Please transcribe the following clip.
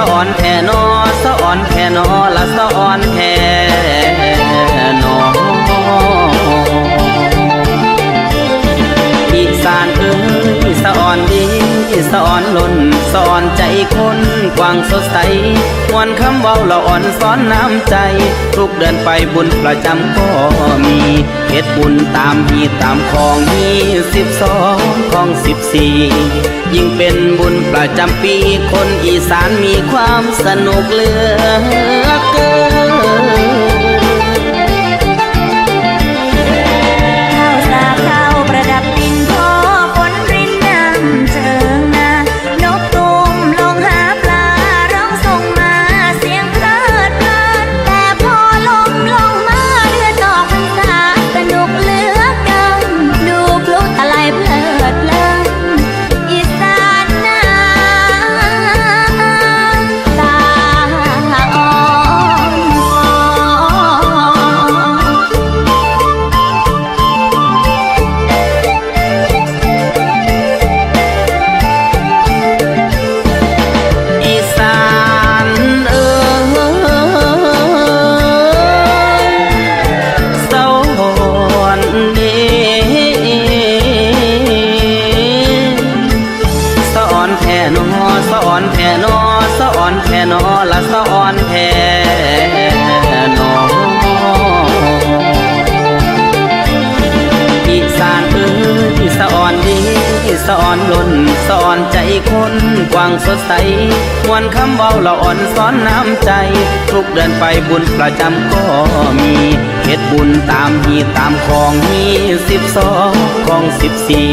สะอ่อนแท่นอสะอ่อนแท่นอละสะอ่อนแท่นออีสานเอ้ยสะอ่อนดี สอ่อนล้นสอนใจคนกว้างสดใสมวนคำเว้าละอ่อนสอนน้ำใจ ทุกเดือนไปบุญประจำก็มีเฮ็ดบุญตามฮีตามของมีสิบสองของสิบสี่ยิ่งเป็นบุญประจำปีคนอีสานมีความสนุกเหลือเกิน แท่นอสะอ่อนแท่นอละสะอ่อนแท่นออีสานเอ้ยสะอ่อนดีสะอ่อนล้นสะอ่อนใจคนกว้างสดใสมวนคำเบาละอ่อนสอนน้ำใจ ทุกเดือนไปบุญประจำก็มีเฮ็ดบุญตามฮีตามของมีสิบสองของสิบสี่